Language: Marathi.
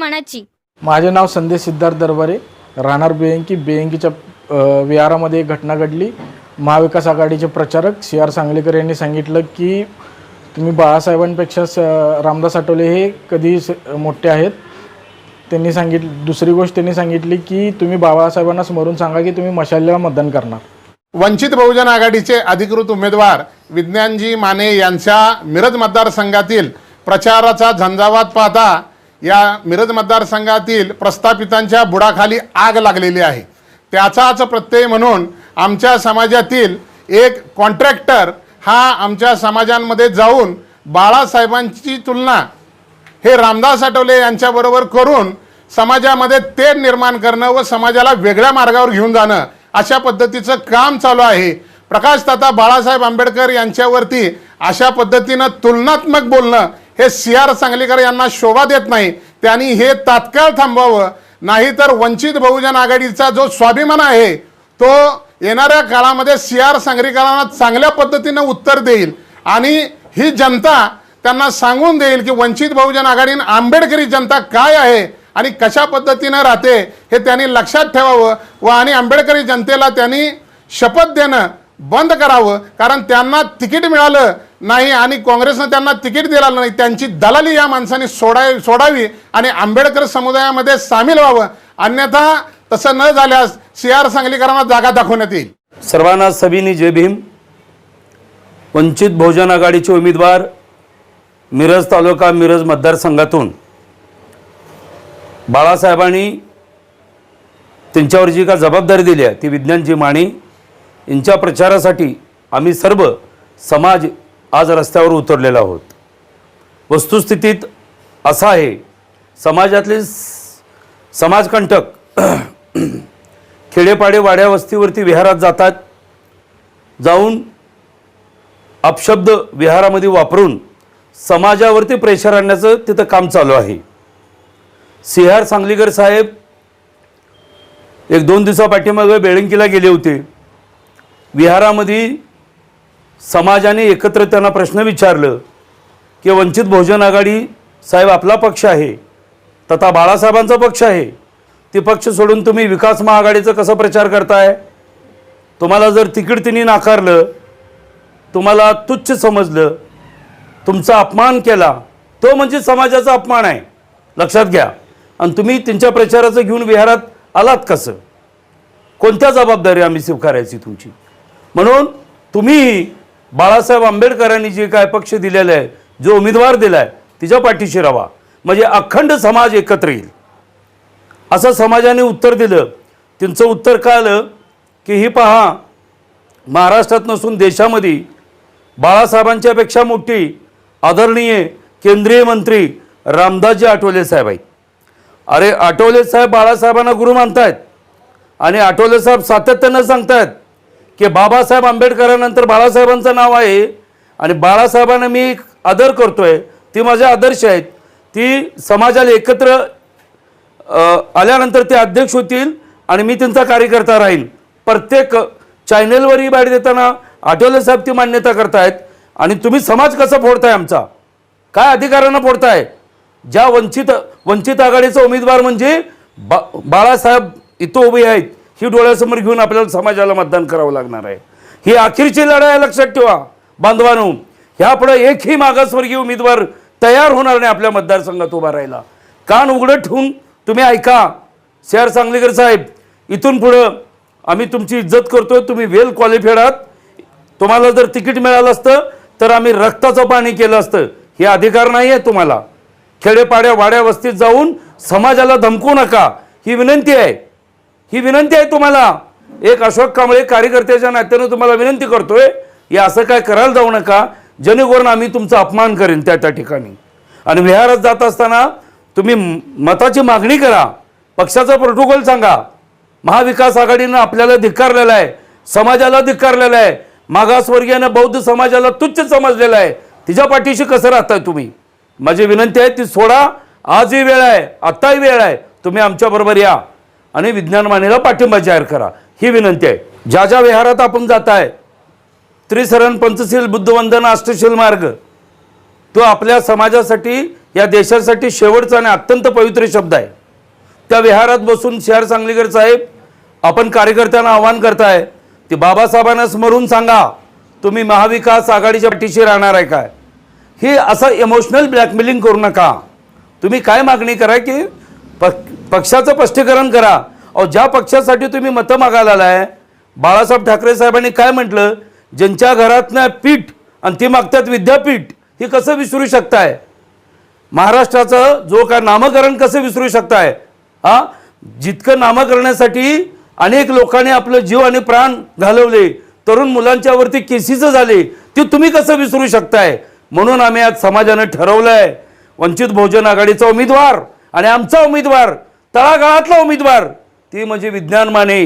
मनाची. माझे नाव संदेश सिद्धार्थ दरबारे. राहणार बेंकी बेंकीच्या अ, विहारामध्ये एक घटना घडली. महाविकास आघाडीचे प्रचारक सी आर सांगलीकर यांनी सांगितलं की तुम्ही बाळासाहेबांपेक्षा स रामदास आठवले हे कधी स मोठे आहेत. त्यांनी सांगितलं दुसरी गोष्ट त्यांनी सांगितली की तुम्ही बाबासाहेबांना समोरून सांगा की तुम्ही मशालीला मतदान करणार. वंचित बहुजन आघाडीचे अधिकृत उमेदवार विज्ञानजी माने यांच्या मिरज मतदारसंघातील प्रचाराचा झंझावात पाहता या मिरज मतदारसंघातील प्रस्थापितांच्या बुडाखाली आग लागलेली आहे. त्याचाच प्रत्यय म्हणून आमच्या समाजातील एक कॉन्ट्रॅक्टर हा आमच्या समाजांमध्ये जाऊन बाळासाहेबांची तुलना हे रामदास आठवले यांच्याबरोबर करून समाजामध्ये तेढ निर्माण करणं व समाजाला वेगळ्या मार्गावर घेऊन जाणं अशा पद्धतीचं काम चालू आहे. प्रकाश ताता बाळासाहेब आंबेडकर यांच्यावरती अशा पद्धतीनं तुलनात्मक बोलणं हे सी आर सांगलीकर यांना शोभा देत नाही. त्यांनी हे तात्काळ थांबवावं. नाहीतर वंचित बहुजन आघाडीचा जो स्वाभिमान आहे तो येणाऱ्या काळामध्ये सी आर सांगलीकरांना चांगल्या पद्धतीनं उत्तर देईल. आणि ही जनता त्यांना सांगून देईल की वंचित बहुजन आघाडीनं आंबेडकरी जनता काय आहे आणि कशा पद्धतीनं राहते हे त्यांनी लक्षात ठेवावं व आणि आंबेडकरी जनतेला त्यांनी शपथ देणं बंद करावं कारण त्यांना तिकीट मिळालं नाही आणि काँग्रेसनं त्यांना तिकीट दिलं नाही. त्यांची दलाली या माणसाने सोडाय सोडावी आणि आंबेडकर समुदायामध्ये सामील व्हावं. अन्यथा तसं न झाल्यास सी आर सांगलीकरांना जागा दाखवण्यात येईल. सर्वांना सभिनी जय भीम. वंचित बहुजन आघाडीचे उमेदवार मिरज तालुका मिरज मतदारसंघातून. बाळासाहेबांनी त्यांच्यावर जी का जबाबदारी दिली आहे ती विज्ञानजी माणी यांच्या प्रचारासाठी आम्ही सर्व समाज आज रस्त्यावर उतरलेला आहोत. वस्तुस्थितीत असा आहे समाजातले समाजकंटक खेडेपाडे वाड्या वस्तीवरती विहारात जातात जाऊन अपशब्द विहारामध्ये वापरून समाजावरती प्रेशर आणण्याचं तिथं काम चालू आहे. सिहार सांगलीकर साहेब एक दोन दिवसा पाठीमागं बेळंकीला गेले होते. विहारामध्ये समाजाने एकत्र त्यांना प्रश्न विचारलं की वंचित बहुजन आघाडी साहेब आपला पक्ष आहे तथा बाळासाहेबांचा पक्ष आहे ते पक्ष सोडून तुम्ही विकास महाआघाडीचा कसा प्रचार करताय? तुम्हाला जर तिकीट तिने नाकारलं तुम्हाला तुच्छ समजलं तुमचा अपमान केला तो म्हणजे समाजाचा अपमान आहे. लक्षात घ्या. आणि तुम्ही त्यांच्या प्रचाराचं घेऊन विहारात आलात कसं? कोणत्या जबाबदारी आम्ही स्वीकारायची तुमची? म्हणून तुम्ही बाळासाहेब आंबेडकरांनी जे काय पक्ष दिलेला आहे जो उमेदवार दिला आहे तिच्या पाठीशी राहा. म्हणजे अखंड समाज एकत्र येईल. असं समाजाने उत्तर दिलं. त्यांचं उत्तर काय आलं? की ही पहा महाराष्ट्रात नसून देशामध्ये बाळासाहेबांच्यापेक्षा मोठी आदरणीय केंद्रीय मंत्री रामदासजी आठवले साहेब आहेत. अरे आठवले साहेब बाळासाहेबांना गुरु मानतायत. आणि आठवले साहेब सातत्यानं सांगतायत की बाबासाहेब आंबेडकरांनंतर बाळासाहेबांचं नाव आहे. आणि बाळासाहेबांना मी आदर करतो आहे ती माझे आदर्श आहेत. ती समाजाला एकत्र आल्यानंतर ते अध्यक्ष होतील आणि मी त्यांचा कार्यकर्ता राहील प्रत्येक चॅनेलवर ही देताना आठवले साहेब ती मान्यता करतायत. आणि तुम्ही समाज कसा फोडताय आमचा? काय अधिकाऱ्यांना फोडताय? ज्या वंचित वंचित आघाडीचा उमेदवार म्हणजे बा बाळासाहेब इथं उभे आहेत. ही डोळ्यासमोर घेऊन आपल्याला समाजाला मतदान करावं लागणार आहे. ही अखेरची लढाई आहे, लक्षात ठेवा. बांधवानो ह्यापुढे एकही मागासवर्गीय उमेदवार तयार होणार नाही आपल्या मतदारसंघात उभा राहिला कान उघडं ठेवून तुम्ही ऐका. शेअर सांगलीकर साहेब इथून पुढं आम्ही तुमची इज्जत करतोय तुम्ही वेल क्वालिफाईड आहात. तुम्हाला जर तिकीट मिळालं असतं तर आम्ही रक्ताचं पाणी केलं असतं. हे अधिकार नाही आहे तुम्हाला. खेडेपाड्या वाड्या वस्तीत जाऊन समाजाला धमकू नका. ही विनंती आहे. ही विनंती आहे तुम्हाला. एक अशोक कांबळे कार्यकर्त्याच्या नात्यानं तुम्हाला विनंती करतोय या असं काय करायला जाऊ नका. जेणेकरून आम्ही तुमचा अपमान करेन त्या त्या ठिकाणी. आणि विहारात जात असताना तुम्ही मताची मागणी करा. पक्षाचा प्रोटोकॉल सांगा. महाविकास आघाडीनं आपल्याला धिक्कारलेला आहे. समाजाला धिक्कारलेला आहे. मागासवर्गीयानं बौद्ध समाजाला तुच्छ समजलेला आहे. तिच्या पाठीशी कसं राहताय तुम्ही? माझी विनंती आहे ती सोडा. आजही वेळ आहे आत्ताही वेळ आहे. तुम्ही आमच्याबरोबर या. आणि विज्ञान मानेला पाठिंबा जाहीर करा. ही विनंती आहे. ज्या ज्या विहारात आपण जात आहे त्रिसरण पंचशील बुद्धवंदन अष्टशील मार्ग तो आपल्या समाजासाठी या देशासाठी शेवटचा आणि अत्यंत पवित्र शब्द आहे. त्या विहारात बसून शहर सांगलीकर साहेब आपण कार्यकर्त्यांना आवाहन करताय ते बाबासाहेबांना स्मरून सांगा तुम्ही महाविकास आघाडीच्या पाठीशी राहणार आहे काय? हे असं इमोशनल ब्लॅकमेलिंग करू नका. तुम्ही काय मागणी करा की पक पक्षाचं स्पष्टीकरण करा. अहो ज्या पक्षासाठी तुम्ही मतं मागायला आलाय बाळासाहेब ठाकरे साहेबांनी काय म्हटलं? ज्यांच्या घरातनं पीठ आणि ती मागतात विद्यापीठ हे कसं विसरू शकताय? महाराष्ट्राचं जो काय नामकरण कसं विसरू शकताय? हा? जितकं नामकरणासाठी अनेक लोकांनी आपलं जीव आणि प्राण घालवले तरुण मुलांच्यावरती केसीचं झाले ते तुम्ही कसं विसरू शकताय? म्हणून आम्ही आज समाजानं ठरवलं आहे वंचित बहुजन आघाडीचा उमेदवार आणि आमचा उमेदवार तळागाळातला उमेदवार ती म्हणजे विज्ञान माने.